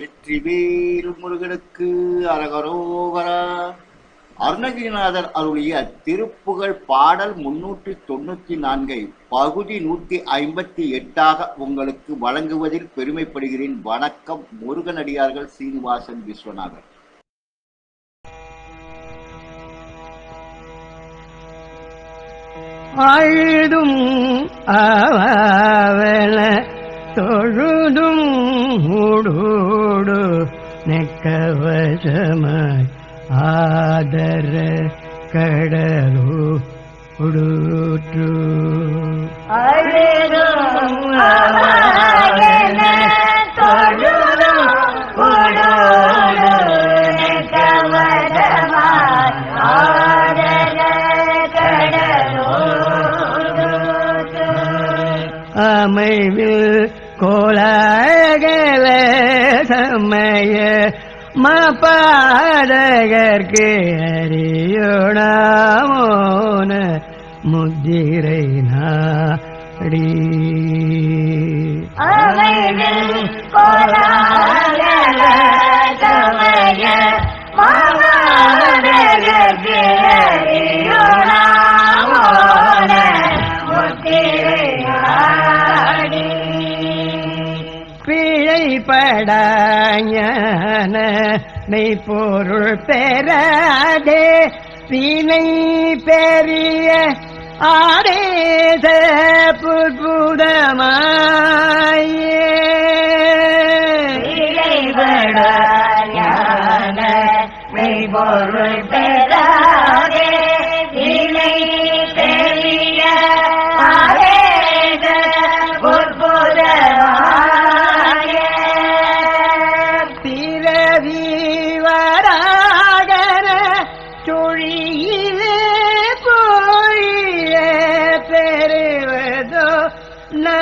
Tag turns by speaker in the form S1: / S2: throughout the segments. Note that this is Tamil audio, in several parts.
S1: வெற்றி வேல் முருகனுக்கு அரகரோகரா. அருணகிரிநாதர் அருளிய திருப்புகழ் பாடல் முன்னூற்றி தொண்ணூத்தி நான்கை பகுதி நூத்தி ஐம்பத்தி எட்டாக உங்களுக்கு வழங்குவதில் பெருமைப்படுகிறேன். வணக்கம் முருகனடியார்கள் சீனிவாசன் விஸ்வநாதன்
S2: அழுதும் அவல தொழு நெக்கவசமாய் ஆதர கடலோ உடுற்று
S3: அழுதும் அவன தொழுதும் உடோடு நெட்டவதமாய் ஆதர கடலோடு
S2: அமைவில் கோலாகல சமய மாடகர்க்கு அறியுணாமோன முத்திரை நாடி.
S3: கோலாய மாடகர்க்கு
S2: பிழைப்படாயான மெய்ப்பொருள் பெறாதே வினை பெரிய ஆடேத புற்புதமாயே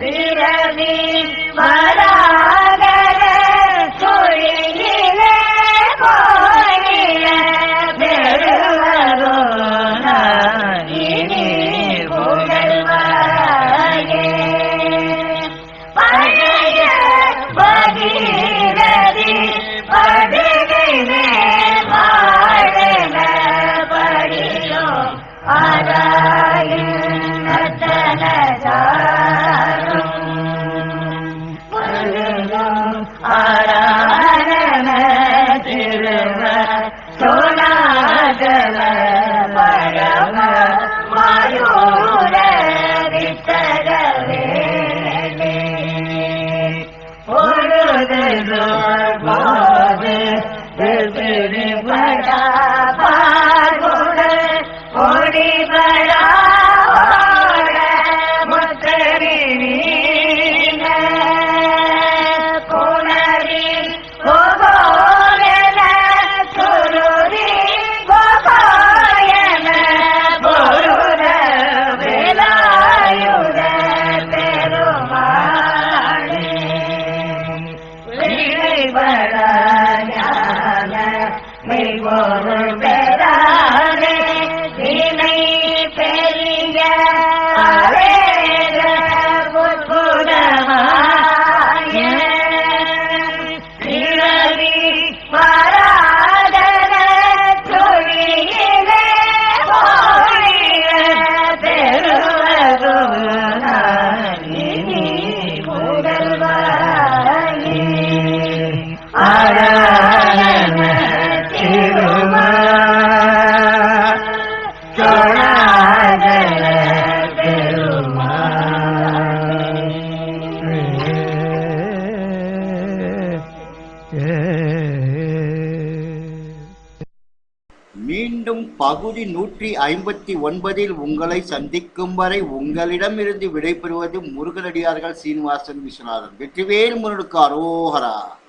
S2: புகழ்வாயே
S3: മകള പരമ മയൂര വിത്തരവേണേ ഒരു மெய்வராஜான மெய்வோருள்
S1: மீண்டும் பகுதி நூற்றி ஐம்பத்தி ஒன்பதில் உங்களை சந்திக்கும் வரை உங்களிடமிருந்து விடைபெறுவது முருகனடியார்கள் சீனிவாசன் விஸ்வநாதன். வெற்றிவேல் முருகனுக்கு அரோகரா